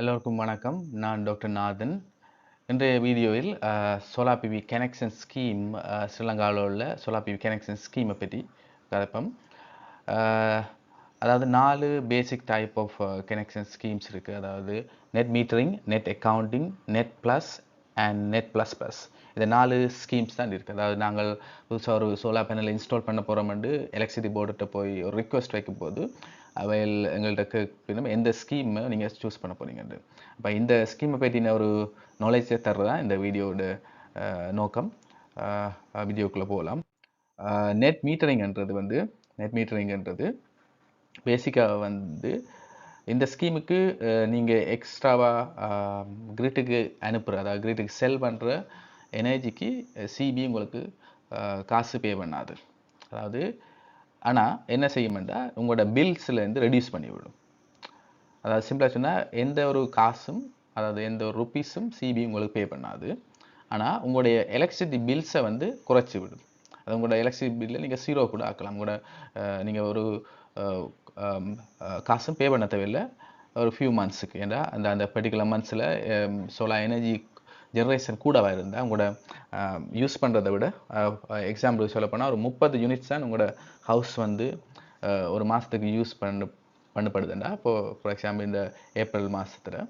எல்லோருக்கும் வணக்கம். நான் டாக்டர் நாதன். இன்றைய வீடியோவில் சோலாபிவி கனெக்ஷன் ஸ்கீம் ஸ்ரீலங்காவில் உள்ள சோலாபிவி கனெக்ஷன் ஸ்கீமை பற்றி கலப்பம். அதாவது நாலு basic type of connection schemes இருக்குது அதாவது net metering net accounting net plus and net plus plus இந்த நாலு ஸ்கீம்ஸ் தான் இருக்குது அதாவது நாங்கள் புதுசாக ஒரு சோலார் பேனல் இன்ஸ்டால் பண்ண போகிறோம்னு எலக்ட்ரிசிட்டி போர்டுகிட்ட போய் ஒரு ரிக்வெஸ்ட் வைக்கும் போது அவையில் எங்கள்கிட்ட கேட்கணும் எந்த ஸ்கீம் நீங்கள் சூஸ் பண்ண போகிறீங்கன்ட்டு அப்போ இந்த ஸ்கீமை பற்றின ஒரு நாலேஜை தர்றது தான் இந்த வீடியோட நோக்கம். வீடியோக்குள்ளே போகலாம் நெட் மீட்டரிங்ன்றது வந்து நெட் மீட்டரிங்ன்றது பேசிக்காக வந்து இந்த ஸ்கீமுக்கு நீங்கள் எக்ஸ்ட்ராவாக கிரிட்டுக்கு அனுப்புகிற அதாவது கிரிட்டுக்கு செல் பண்ணுற எனர்ஜிக்கு சிபி உங்களுக்கு காசு பே பண்ணாது. அதாவது ஆனால் என்ன செய்யுமெண்டா உங்களோட பில்ஸ்லேருந்து ரெடியூஸ் பண்ணிவிடும். அதாவது சிம்பிளாக சொன்னால் எந்த ஒரு காசும் அதாவது எந்த ஒரு ருப்பீஸும் சிபி உங்களுக்கு பே பண்ணாது. ஆனால் உங்களுடைய எலக்ட்ரிசிட்டி பில்ஸை வந்து குறைச்சி விடும் அது உங்களோட எலக்ட்ரிசிட்டி பில்லை நீங்கள் ஜீரோ கூட ஆக்கலாம். உங்களோட நீங்கள் ஒரு காசும் பே பண்ண தேவையில்லை. ஒரு ஃபியூ மந்த்ஸுக்கு ஏன்னா அந்த அந்த பர்டிகுலர் மந்த்ஸில் சோலார் எனர்ஜி ஜென்ரேஷன் கூடவாக இருந்தால் உங்களோட யூஸ் பண்ணுறதை விட எக்ஸாம்பிள் சொல்ல போனால் ஒரு முப்பது யூனிட்ஸ் தான் உங்களோட ஹவுஸ் வந்து ஒரு மாதத்துக்கு யூஸ் பண்ண பண்ணப்படுதுண்டா இப்போது ஃபார் எக்ஸாம்பிள் இந்த ஏப்ரல் மாதத்தில்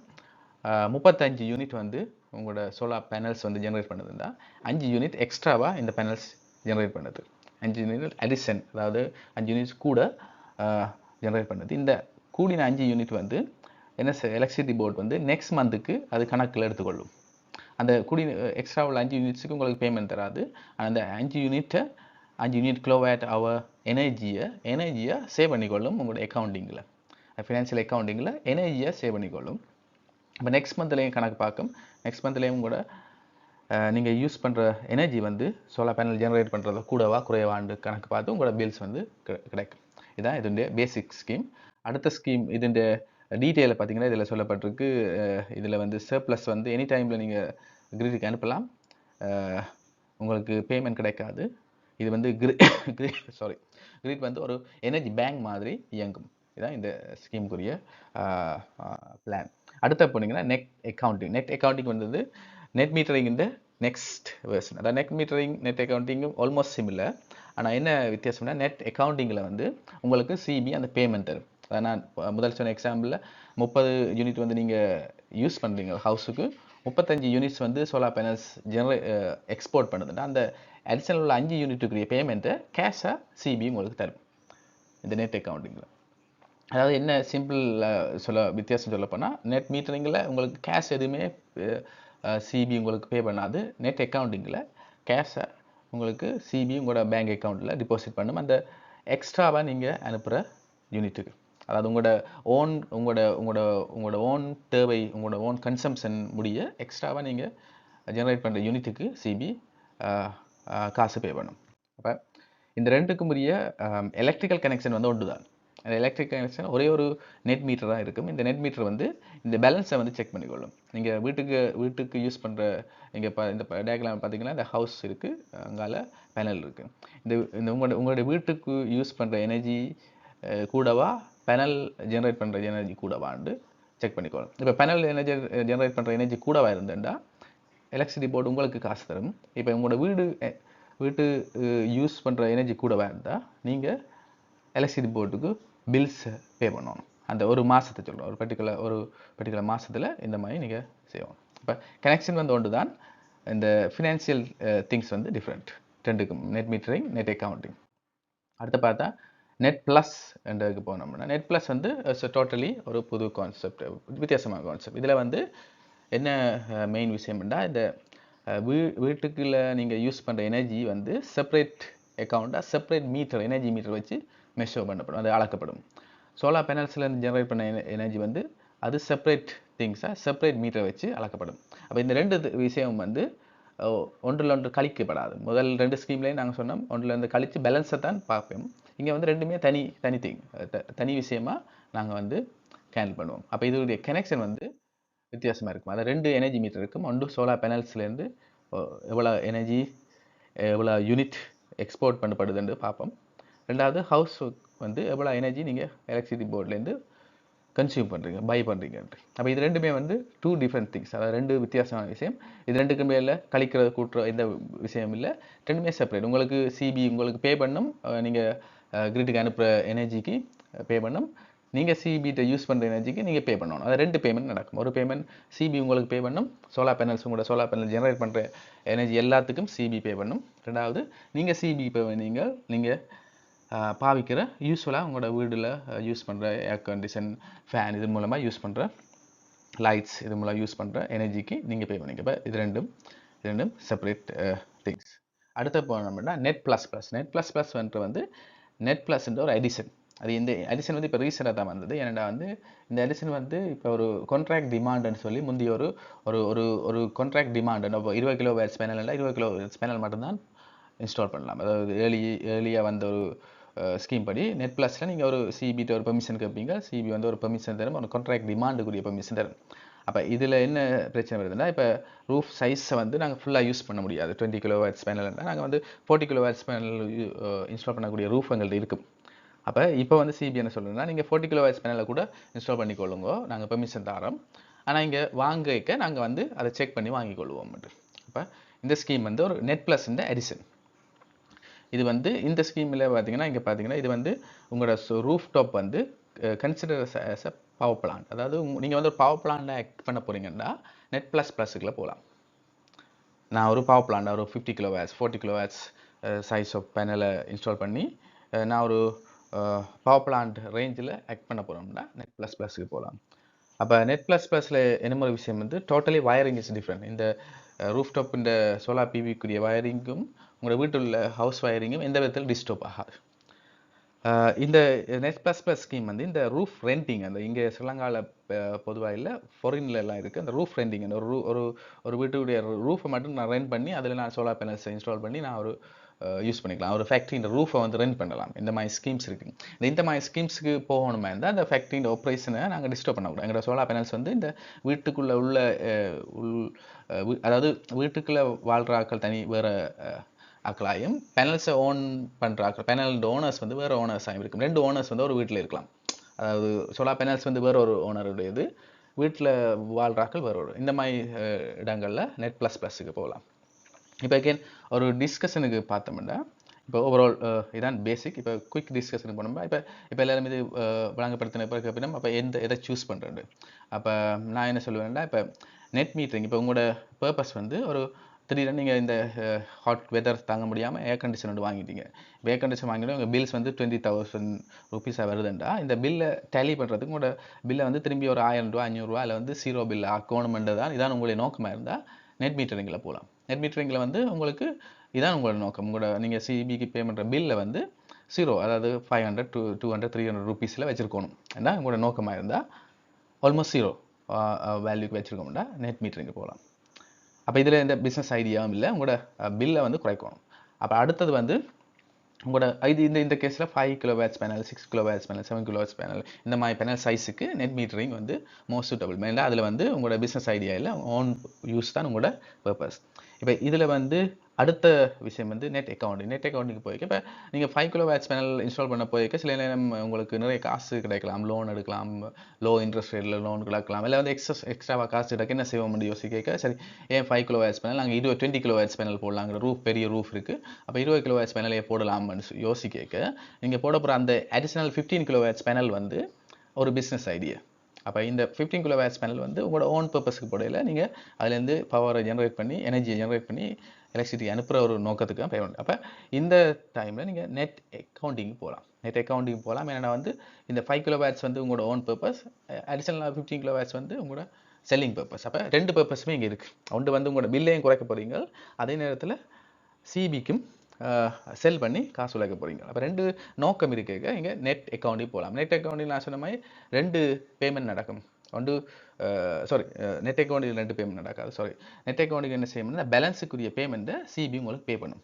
முப்பத்தஞ்சு யூனிட் வந்து உங்களோட சோலார் பேனல்ஸ் வந்து ஜென்ரேட் பண்ணுதுண்டா அஞ்சு யூனிட் எக்ஸ்ட்ராவாக இந்த பேனல்ஸ் ஜென்ரேட் பண்ணுது. அஞ்சு யூனிட் அடிஷன் அதாவது அஞ்சு யூனிட்ஸ் கூட ஜென்ரேட் பண்ணுது. இந்த கூடின அஞ்சு யூனிட் வந்து என்ன எலக்ட்ரிசிட்டி போர்ட் வந்து நெக்ஸ்ட் மந்த்துக்கு அது கணக்கில் எடுத்துக்கொள்ளும். அந்த குடி எக்ஸ்ட்ரா உள்ள அஞ்சு யூனிட்ஸுக்கு உங்களுக்கு பேமெண்ட் தராது. ஆனால் அந்த அஞ்சு யூனிட்டை அஞ்சு யூனிட் கிலோவேட் அவர் எனர்ஜியை எனர்ஜியை சேவ் பண்ணிக்கொள்ளும் உங்களோட அக்கௌண்டிங்கில் ஃபினான்ஷியல் அக்கௌண்டிங்கில் எனர்ஜியை சேவ் பண்ணிக்கொள்ளும். இப்போ நெக்ஸ்ட் மந்த்லேயும் கணக்கு பார்க்கும். நெக்ஸ்ட் மந்த்லேயும் கூட நீங்கள் யூஸ் பண்ணுற எனர்ஜி வந்து சோலார் பேனல் ஜென்ரேட் பண்ணுறத கூடவா குறைவாண்டு கணக்கு பார்த்து உங்களோட பில்ஸ் வந்து கிடைக்கும். இதுதான் இதுடைய பேசிக் ஸ்கீம் அடுத்த ஸ்கீம் இதனுடைய டீட்டெயிலை பார்த்தீங்கன்னா இதில் சொல்லப்பட்டிருக்கு. இதில் வந்து சர்ப்ளஸ் வந்து எனி டைமில் நீங்கள் கிரீடுக்கு அனுப்பலாம். உங்களுக்கு பேமெண்ட் கிடைக்காது. இது வந்து கிரி சாரி கிரீட் வந்து ஒரு எனர்ஜி பேங்க் மாதிரி இயங்கும். இதுதான் இந்த ஸ்கீமுக்குரிய பிளான் அடுத்த போனீங்கன்னா நெட் அக்கௌண்டிங் நெட் அக்கௌண்டிங் வந்தது நெட் மீட்டரிங் இந்த நெக்ஸ்ட் வேர்ஷன் அதாவது நெட் மீட்டரிங் நெட் அக்கௌண்டிங்கும் ஆல்மோஸ்ட் சிமிலர் ஆனால் என்ன வித்தியாசம்னா நெட் அக்கௌண்டிங்கில் வந்து உங்களுக்கு சிபி அந்த பேமெண்ட் தரும் நான் முதல் சொன்ன எக்ஸாம்பிளில் முப்பது யூனிட் வந்து நீங்கள் யூஸ் பண்ணுறீங்க ஹவுஸுக்கு முப்பத்தஞ்சு யூனிட்ஸ் வந்து சோலார் பேனல்ஸ் ஜெனரே எக்ஸ்போர்ட் பண்ணுதுன்னா அந்த அடிஷனல் உள்ள அஞ்சு யூனிட்டுக்குரிய பேமெண்ட்டை கேஷாக சிபி உங்களுக்கு தரும். இந்த நெட் அக்கவுண்டிங்கில் அதாவது என்ன சிம்பிள் சொல்ல வித்தியாசம் சொல்ல போனால் நெட் மீட்டரிங்கில் உங்களுக்கு கேஷ் எதுவுமே சிபி உங்களுக்கு பே பண்ணாது. நெட் அக்கவுண்டிங்கில் கேஷை உங்களுக்கு சிபி உங்களோட பேங்க் அக்கௌண்ட்டில் டிபாசிட் பண்ணும். அந்த எக்ஸ்ட்ராவாக நீங்கள் அனுப்புகிற யூனிட்டுக்கு அதாவது உங்களோட ஓன் உங்களோட உங்களோட உங்களோட ஓன் தேவை உங்களோட ஓன் கன்சம்ஷன் முடிய எக்ஸ்ட்ராவாக நீங்கள் ஜெனரேட் பண்ணுற யூனிட்டுக்கு சிபி காசு பே பண்ணும். அப்போ இந்த ரெண்டுக்கும் உரிய எலக்ட்ரிக்கல் கனெக்ஷன் வந்து ஒன்று தான் அந்த எலக்ட்ரிக் கனெக்ஷன் ஒரே ஒரு நெட் மீட்டர் தான் இருக்கும். இந்த நெட் மீட்டர் வந்து இந்த பேலன்ஸை வந்து செக் பண்ணிக்கொள்ளும். நீங்கள் வீட்டுக்கு வீட்டுக்கு யூஸ் பண்ணுற இங்கே ப இந்த டயக்ராம் பார்த்தீங்கன்னா இந்த ஹவுஸ் இருக்குது அங்கால பேனல் இருக்குது இந்த இந்த உங்களோட உங்களுடைய வீட்டுக்கு யூஸ் பண்ணுற எனர்ஜி கூடவா பெனல் ஜென்ரேட் பண்ணுற எனர்ஜி கூடவான்னு செக் பண்ணிக்கோங்க. இப்போ பெனல் எனர்ஜி ஜென்ரேட் பண்ணுற எனர்ஜி கூடவா இருந்துட்டா எலக்ட்ரிசிட்டி போர்டு உங்களுக்கு காசு தரும். இப்போ உங்களோட வீடு வீட்டு யூஸ் பண்ணுற எனர்ஜி கூடவா இருந்தால் நீங்கள் எலக்ட்ரிசிட்டி போர்டுக்கு பில்ஸ் பே பண்ணணும். அந்த ஒரு மாதத்தை சொல்கிறோம் ஒரு பர்டிகுலர் ஒரு பர்டிகுலர் மாதத்தில் இந்த மாதிரி நீங்கள் செய்யணும். இப்போ கனெக்ஷன் வந்து ஒன்று தான் இந்த ஃபினான்ஷியல் திங்ஸ் வந்து டிஃப்ரெண்ட் ரெண்டுக்கும் நெட் மீட்டரிங் நெட் அக்கௌண்டிங் அடுத்து பார்த்தா நெட் ப்ளஸ் என்றதுக்கு போனோம்னா நெட் ப்ளஸ் வந்து டோட்டலி ஒரு புது கான்செப்ட் வித்தியாசமான கான்செப்ட் இதில் வந்து என்ன மெயின் விஷயம்னா இந்த வீ வீட்டுக்குள்ள நீங்கள் யூஸ் பண்ணுற எனர்ஜி வந்து செப்பரேட் அக்கௌண்ட்டாக செப்பரேட் மீட்டர் எனர்ஜி மீட்டர் வச்சு மெஷர் பண்ணப்படும் அது அளக்கப்படும். சோலார் பேனல்ஸில் ஜெனரேட் பண்ண எனர்ஜி வந்து அது செப்பரேட் திங்ஸாக செப்பரேட் மீட்டர் வச்சு அளக்கப்படும். அப்போ இந்த ரெண்டு விஷயம் வந்து ஒன்றில் ஒன்று கழிக்கப்படாது. முதல் ரெண்டு ஸ்கீம்லேயும் நாங்கள் சொன்னோம். ஒன்றில் இருந்து கழித்து பேலன்ஸை தான் பார்ப்போம். இங்கே வந்து ரெண்டுமே தனி தனி திங் தனி விஷயமா நாங்கள் வந்து கேண்டில் பண்ணுவோம். அப்போ இதோடைய கனெக்ஷன் வந்து வித்தியாசமாக இருக்கும். அதில் ரெண்டு எனர்ஜி மீட்டர் இருக்கும். ஒன்று சோலார் பேனல்ஸ்லேருந்து எவ்வளோ எனர்ஜி எவ்வளோ யூனிட் எக்ஸ்போர்ட் பண்ணப்படுதுன்னு பார்ப்போம். ரெண்டாவது ஹவுஸ் வந்து எவ்வளோ எனர்ஜி நீங்கள் எலக்ட்ரிசிட்டி போர்ட்லேருந்து கன்சியூம் பண்ணுறீங்க பை பண்ணுறீங்கன்ட்டு அப்போ இது ரெண்டுமே வந்து டூ டிஃப்ரெண்ட் திங்ஸ் அதாவது ரெண்டு வித்தியாசமான விஷயம். இது ரெண்டுக்கு மேலே கழிக்கிறது கூட்டுற எந்த விஷயம் இல்லை. ரெண்டுமே செப்பரேட் உங்களுக்கு சிபி உங்களுக்கு பே பண்ணும். நீங்கள் கிரிட்டுக்கு அனுப்புகிற எனர்ஜிக்கு பே பண்ணும். நீங்கள் சிபிட்டை யூஸ் பண்ணுற எனர்ஜிக்கு நீங்கள் பே பண்ணணும். அது ரெண்டு பேமெண்ட் நடக்கும். ஒரு பேமெண்ட் சிபி உங்களுக்கு பே பண்ணும். சோலார் பேனல்ஸ் உங்களோட சோலார் பேனல் ஜெனரேட் பண்ணுற எனர்ஜி எல்லாத்துக்கும் சிபி பே பண்ணும். ரெண்டாவது நீங்கள் சிபி பே நீங்கள் நீங்கள் பாவிக்கிற யூஸ்ஃபுல்லாக உங்களோட வீடில் யூஸ் பண்ணுற ஏர் கண்டிஷன் ஃபேன் இது மூலமாக யூஸ் பண்ணுற லைட்ஸ் இது மூலம் யூஸ் பண்ணுற எனர்ஜிக்கு நீங்கள் பே பண்ணிக்கப்போ இது ரெண்டும் இது ரெண்டும் செப்பரேட் திங்ஸ் அடுத்த போனோம்னா net plus plus net plus plus வந்துட்டு வந்து நெட் ப்ளஸ்ன்ற ஒரு அடிஷன் அது இந்த அடிஷன் வந்து இப்போ ரீசெண்டாக தான் வந்தது. ஏன்னா வந்து இந்த அடிஷன் வந்து இப்போ ஒரு கான்ட்ராக்ட் டிமாண்டுன்னு சொல்லி முந்தைய ஒரு ஒரு ஒரு ஒரு கான்ட்ராக்ட் டிமாண்டு இப்போ இருபது கிலோ வேட்ஸ் பேனல் இருபது கிலோ வேட்ஸ் பேனல் மட்டும்தான் இன்ஸ்டால் பண்ணலாம். அதாவது ஏர்லி ஏர்லியாக வந்த ஒரு ஸ்கீம் படி நெட் ப்ளஸில் நீங்கள் ஒரு சிபிட்ட ஒரு பெர்மிஷன் கேட்பீங்க சிபி வந்து ஒரு பெர்மிஷன் தரும். ஒரு கான்ட்ராக்ட் டிமாண்டுக்குரிய பெர்மிஷன் தரும். அப்போ இதில் என்ன பிரச்சனை வருதுன்னா இப்போ ரூஃப் சைஸை வந்து நாங்கள் ஃபுல்லாக யூஸ் பண்ண முடியாது. டுவெண்ட்டி கிலோ வேட்ஸ் பேனல்னா நாங்கள் வந்து forty kilo watts panel install பண்ணக்கூடிய ரூஃப் எங்கள்கிட்ட இருக்கும். அப்போ இப்போ வந்து சிபி என்ன சொல்லுன்னா நீங்கள் ஃபோர்ட்டி கிலோ வேட்ஸ் பேனலை கூட இன்ஸ்டால் பண்ணிக்கொள்ளுங்க. நாங்கள் பெர்மிஷன் தரோம். ஆனால் இங்கே வாங்கிக்க நாங்கள் வந்து அதை செக் பண்ணி வாங்கிக்கொள்வோம் அப்போ இந்த ஸ்கீம் வந்து ஒரு நெட் ப்ளஸ் இந்த அடிஷன் இது வந்து இந்த ஸ்கீமில் பார்த்தீங்கன்னா இங்கே பார்த்தீங்கன்னா இது வந்து உங்களோட ரூஃப் டாப் வந்து consider as a power plan அதாவது நீங்கள் வந்து ஒரு பவர் பிளான்ட் ஆக்ட் பண்ண போகிறீங்கன்னா நெட் ப்ளஸ் ப்ளஸுக்குள்ளே போகலாம் நான் ஒரு பவர் பிளான்ட் ஒரு fifty kilo watts forty kilo watts size of பேனலை இன்ஸ்டால் பண்ணி நான் ஒரு பவர் பிளான்ட் ரேஞ்சில் ஆக்ட் பண்ண போகிறோம்னா நெட் ப்ளஸ் ப்ளஸுக்கு போகலாம் அப்போ நெட் ப்ளஸ் ப்ளஸில் என்ன ஒரு விஷயம் வந்து டோட்டலி வயரிங் இஸ் டிஃப்ரெண்ட் இந்த ரூஃப் டாப் இந்த சோலார் பிவிக்குரிய வயரிங்கும் உங்களோட வீட்டில் உள்ள ஹவுஸ் வயரிங்கும் எந்த விதத்தில் டிஸ்டர்ப் ஆகாது. இந்த நெட் ப்ளஸ் ப்ளஸ் ஸ்கீம் வந்து இந்த ரூஃப் ரெண்டிங் அந்த இங்கே ஸ்ரீலங்காவில் பொதுவாக இல்லை ஃபாரின்ல எல்லாம் இருக்குது அந்த ரூஃப் ரெண்டிங் அந்த ஒரு ஒரு ஒரு வீட்டுடைய ரூஃபை மட்டும் நான் ரெண்ட் பண்ணி அதில் நான் சோலார் பேனல்ஸ் இன்ஸ்டால் பண்ணி நான் ஒரு யூஸ் பண்ணிக்கலாம். ஒரு ஃபேக்ட்ரியின் ரூஃபை வந்து ரெண்ட் பண்ணலாம். இந்த மாதிரி ஸ்கீம்ஸ் இருக்குது இந்த இந்த மாதிரி ஸ்கீம்ஸுக்கு போகணுமா இருந்தால் அந்த ஃபேக்ட்ரியின் ஆப்ரேஷனை நாங்கள் டிஸ்டர்ப் பண்ணக்கூடாது எங்களோட சோலார் பேனல்ஸ் வந்து இந்த வீட்டுக்குள்ளே உள்ள உள் அதாவது வீட்டுக்குள்ளே வாழ்கிற ஆட்கள் தனி வேறு ஆக்களாயும் பேனல்ஸை ஓன் பண்ணுற ஆக்கள் பேனல் ஓனர்ஸ் வந்து வேறு ஓனர்ஸ் இருக்கும். ரெண்டு ஓனர்ஸ் வந்து ஒரு வீட்டில் இருக்கலாம். அதாவது சோலா பேனல்ஸ் வந்து வேறு ஒரு ஓனருடையது வீட்டில் வாழ்கிறாக்கள் வேறு ஒரு இந்த மாதிரி இடங்களில் நெட் ப்ளஸ் ப்ளஸுக்கு போகலாம். இப்போ அகேன் ஒரு டிஸ்கஷனுக்கு பார்த்தோம்னா இப்போ ஓவரால் இதான் பேசிக் இப்போ குயிக் டிஸ்கஷனுக்கு போனோம்னா இப்போ இப்போ எல்லாரும் இது வழங்கப்படுத்தின பிறகு அப்படின்னா அப்போ எந்த எதை சூஸ் பண்ணுறது அப்போ நான் என்ன சொல்லுவேன்னா இப்போ நெட் மீட்டரிங் இப்போ உங்களோட பர்பஸ் வந்து ஒரு திடீர்னு நீங்கள் இந்த ஹாட் வெதர் தாங்க முடியாமல் ஏர் கண்டிஷன் வந்து வாங்கிட்டீங்க. இப்போ ஏர் கண்டிஷன் வாங்கிட்டு உங்கள் பில்ஸ் வந்து டுவெண்ட்டி தௌசண்ட் ருபீஸாக வருதுண்டா. இந்த பில்லை டேலி பண்ணுறதுக்கு உங்களோட பில்லை வந்து திரும்பி ஒரு ஆயிரம் ரூபா ஐநூறுரூவா அதில் வந்து ஜீரோ பில் ஆக்கணுமென்றது தான் இதான் உங்களுடைய நோக்கமாக இருந்தால் நெட் மீட்டரிங்கில் போகலாம் நெட் மீட்டரிங்கில் வந்து உங்களுக்கு இதான் உங்களோட நோக்கம். உங்களோட நீங்கள் சிபிக்கு பே பண்ணுற பில்லை வந்து ஜீரோ அதாவது five hundred two two hundred three hundred ருபீஸில் வச்சுருக்கணும். ஏன்னா உங்களோட நோக்கமாக இருந்தால் ஆல்மோஸ்ட் ஜீரோ வேல்யூக்கு வச்சுருக்கோம்னா நெட் மீட்டரிங்கு போகலாம் அப்போ இதில் எந்த பிஸ்னஸ் ஐடியாவும் இல்லை. உங்களோட பில்லை வந்து குறைக்கணும். அப்போ அடுத்தது வந்து உங்களோட இது இந்த இந்த கேஸில் five kilo watts panel six kilo watts panel seven kilo watts panel இந்த மாதிரி பேனல் சைஸுக்கு நெட் மீட்டரிங் வந்து மோஸ்ட் சூட்டபிள் மேலே அதில் வந்து உங்களோட பிஸ்னஸ் ஐடியா இல்லை ஓன் யூஸ் தான் உங்களோட பர்பஸ் இப்போ இதில் வந்து அடுத்த விஷயம் வந்து நெட் அக்கௌண்ட் நெட் அக்கௌண்ட்டுக்கு போய்க்க இப்போ நீங்கள் five kilo watts panel install பண்ண போய்க்க சில நேரம் உங்களுக்கு நிறைய காசு கிடைக்கலாம். லோன் எடுக்கலாம். லோ இன்ட்ரெஸ்ட் ரேட்டில் லோன் கிடைக்கலாம் இல்லை வந்து எக்ஸஸ் எக்ஸ்ட்ராவாக காசு கிடைக்க என்ன செய்வோம் முடியும் கேட்க சரி ஏன் ஃபைவ் கிலோ வேட்ஸ் பேனல் நாங்கள் இருபது டுவெண்ட்டி கிலோ வேட்ஸ் பேனல் போடலாங்கிற ரூஃப் பெரிய ரூஃப் இருக்குது அப்போ இருபது கிலோ வேட்ஸ் பேனலே போடலாம்னு சொ- யோசிக்க நீங்கள் போட போகிற அந்த additional fifteen kilo watts panel வந்து ஒரு பிஸ்னஸ் ஐடியா அப்போ இந்த ஃபிஃப்டீன் கிலோ வேட்ஸ் பேனல் வந்து உங்களோட ஓன் பர்பஸ்க்கு போடையில் நீங்கள் அதுலேருந்து பவரை ஜென்ரேட் பண்ணி எனர்ஜியை ஜென்ரேட் பண்ணி எலக்ட்ரிசிட்டி அனுப்புகிற ஒரு நோக்கத்துக்கு தான் பேமெண்ட் அப்போ இந்த டைமில் நீங்கள் நெட் அக்கௌண்டிங் போகலாம் நெட் அக்கௌண்டிங் போகலாம் ஏன்னா வந்து இந்த ஃபைவ் கிலோ வேட்ஸ் வந்து உங்களோட ஓன் பர்பஸ் அடிஷனலாக ஃபிஃப்டீன் கிலோ வேட்ஸ் வந்து உங்களோட செல்லிங் பர்பஸ் அப்போ ரெண்டு பர்பஸுமே இங்கே இருக்குது ஒன்று வந்து உங்களோட பில்லையும் குறைக்க போகிறீங்க அதே நேரத்தில் சிபிக்கும் செல் பண்ணி காசு உழைக்க போகிறீங்க அப்போ ரெண்டு நோக்கம் இருக்குங்க இங்கே. நெட் அக்கௌண்டிங் போகலாம் நெட் அக்கௌண்ட்டில் நான் சொன்ன மாதிரி ரெண்டு பேமெண்ட் நடக்கும். ஒன்று சாரி நெட் அக்கௌண்ட்டில் ரெண்டு பேமெண்ட் நடக்காது. சாரி நெட் அக்கௌண்ட்டுக்கு என்ன செய்யணும்னா பேலன்ஸுக்குரிய பேமெண்ட்டை சிபி உங்களுக்கு பே பண்ணும்.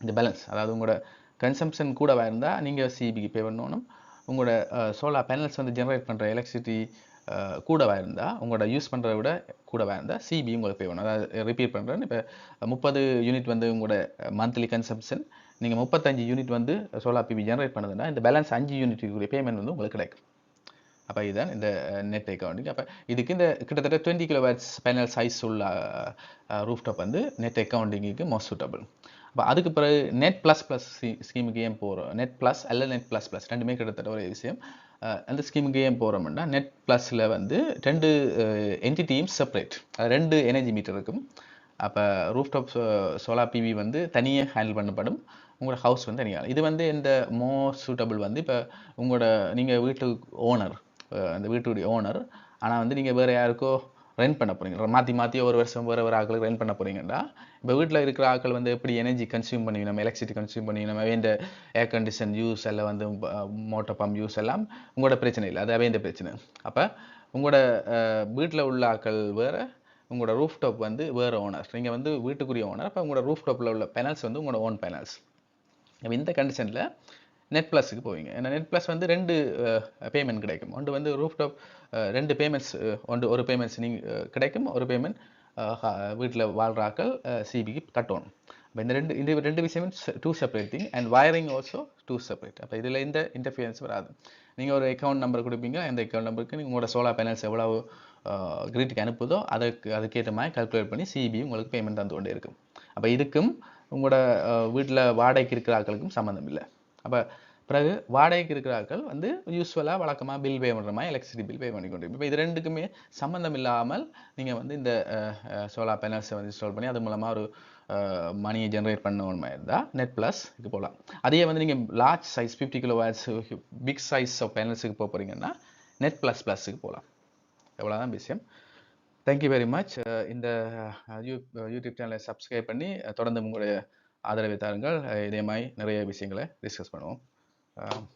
இந்த பேலன்ஸ் அதாவது உங்களோட கன்சம்ஷன் கூடவா இருந்தால் நீங்கள் சிபிக்கு பே பண்ணணும். உங்களோட சோலார் பேனல்ஸ் வந்து ஜென்ரேட் பண்ணுற எலக்ட்ரிசிட்டி கூடவா இருந்தால் உங்களோட யூஸ் பண்ணுறத விட கூடவா இருந்தால் சிபி உங்களுக்கு பே பண்ணணும். அதாவது ரிப்பீட் பண்ணுறேன் இப்போ முப்பது யூனிட் வந்து உங்களோட மந்த்லி கன்சம்ஷன் நீங்கள் முப்பத்தஞ்சு யூனிட் வந்து சோலார் பிபி ஜென்ரேட் பண்ணுதுன்னா இந்த பேலன்ஸ் அஞ்சு யூனிட்டுக்குரிய பேமெண்ட் வந்து உங்களுக்கு கிடைக்கும். அப்போ இதுதான் இந்த நெட் அக்கௌண்டிங் அப்போ இதுக்கு இந்த கிட்டத்தட்ட twenty kilo watts panel size உள்ள ரூஃப் டாப் வந்து நெட் அக்கௌண்டிங்குக்கு மோஸ்ட் சூட்டபிள் அப்போ அதுக்கு பிறகு நெட் ப்ளஸ் ப்ளஸ் ஸ்கீமுக்கு ஏன் போகிறோம் நெட் ப்ளஸ் அல்ல நெட் ப்ளஸ் ப்ளஸ் ரெண்டுமே கிட்டத்தட்ட ஒரே விஷயம். அந்த ஸ்கீமுக்கு ஏன் போகிறோம்னா நெட் ப்ளஸில் வந்து ரெண்டு என்டிட்டியும் செப்பரேட் ரெண்டு எனர்ஜி மீட்டர் இருக்கும். அப்போ ரூஃப்டாப் சோலார் பிவி வந்து தனியாக ஹேண்டில் பண்ணப்படும். உங்களோட ஹவுஸ் வந்து தனியாக இது வந்து இந்த மோர் சூட்டபிள் வந்து இப்போ உங்களோட நீங்கள் வீட்டு ஓனர் அந்த வீட்டுடைய ஓனர் ஆனால் வந்து நீங்கள் வேறு யாருக்கோ ரன் பண்ண போகிறீங்க மாற்றி மாற்றி ஒரு வருஷம் வேறு ஒரு ஆட்களுக்கு ரன் பண்ண போகிறீங்கன்னா இப்போ வீட்டில் இருக்கிற ஆட்கள் வந்து எப்படி எனர்ஜி கன்சியூம் பண்ணி நம்ம எலக்ட்ரிசிட்டி கன்சியூம் பண்ணி நம்ம வேண்ட ஏர் கண்டிஷன் யூஸ் எல்லாம் வந்து மோட்டர் பம்ப் யூஸ் எல்லாம் உங்களோட பிரச்சனை இல்லை. அது வேண்ட பிரச்சனை. அப்போ உங்களோட வீட்டில் உள்ள ஆக்கள் வேறு உங்களோட ரூஃப் டாப் வந்து வேறு ஓனர் நீங்கள் வந்து வீட்டுக்குரிய ஓனர் அப்போ உங்களோட ரூஃப் டாப்பில் உள்ள பேனல்ஸ் வந்து உங்களோட ஓன் பேனல்ஸ் இந்த கண்டிஷனில் நெட் ப்ளஸுக்கு போவீங்க. ஏன்னா நெட் ப்ளஸ் வந்து ரெண்டு பேமெண்ட் கிடைக்கும். ஒன்று வந்து ரூஃப் டாப் ரெண்டு பேமெண்ட்ஸ் ஒன்று ஒரு பேமெண்ட்ஸ் நீங்கள் கிடைக்கும். ஒரு பேமெண்ட் வீட்டில் வாழ்கிறாக்கள் சிபிக்கு கட்டணும். அப்போ இந்த ரெண்டு இந்த ரெண்டு விஷயமும் two separate thing and wiring also two separate அப்போ இதில் இந்த இன்டர்ஃபியன்ஸ் வராது. நீங்கள் ஒரு அக்கௌண்ட் நம்பர் கொடுப்பீங்க. அந்த அக்கௌண்ட் நம்பருக்கு நீங்கள் உங்களோட சோலார் பேனல்ஸ் எவ்வளோ கிரிட்டுக்கு அனுப்புதோ அதுக்கு அதுக்கேற்ற மாதிரி கல்குலேட் பண்ணி சிபி உங்களுக்கு பேமெண்ட் தந்து கொண்டே இருக்கும். அப்போ இதுக்கும் உங்களோட வீட்டில் வாடகைக்கு இருக்கிற ஆட்களுக்கும் சம்மந்தம் இல்லை. அப்போ பிறகு வாடகைக்கு இருக்கிறார்கள் வந்து யூஸ்வலாக வழக்கமாக பில் பே பண்ணுற மாதிரி எலக்ட்ரிசிட்டி பில் பே பண்ணி கொண்டு இப்போ இது ரெண்டுக்குமே சம்மந்தம் இல்லாமல் நீங்கள் வந்து இந்த சோலார் பேனல்ஸை வந்து இன்ஸ்டால் பண்ணி அது மூலமாக ஒரு மணியை ஜென்ரேட் பண்ண மாதிரி இருந்தால் நெட் ப்ளஸ் இது போகலாம் அதே வந்து நீங்கள் large size fifty kilo watts big size of பேனல்ஸுக்கு போக போகிறீங்கன்னா நெட் ப்ளஸ் ப்ளஸுக்கு போகலாம் எவ்வளோதான் விஷயம். தேங்க்யூ வெரி மச் இந்த யூ யூடியூப் சேனலை சப்ஸ்கிரைப் பண்ணி தொடர்ந்து உங்களுடைய ஆதரவை தாருங்கள். இதே மாதிரி நிறைய விஷயங்களை டிஸ்கஸ் பண்ணுவோம். Um,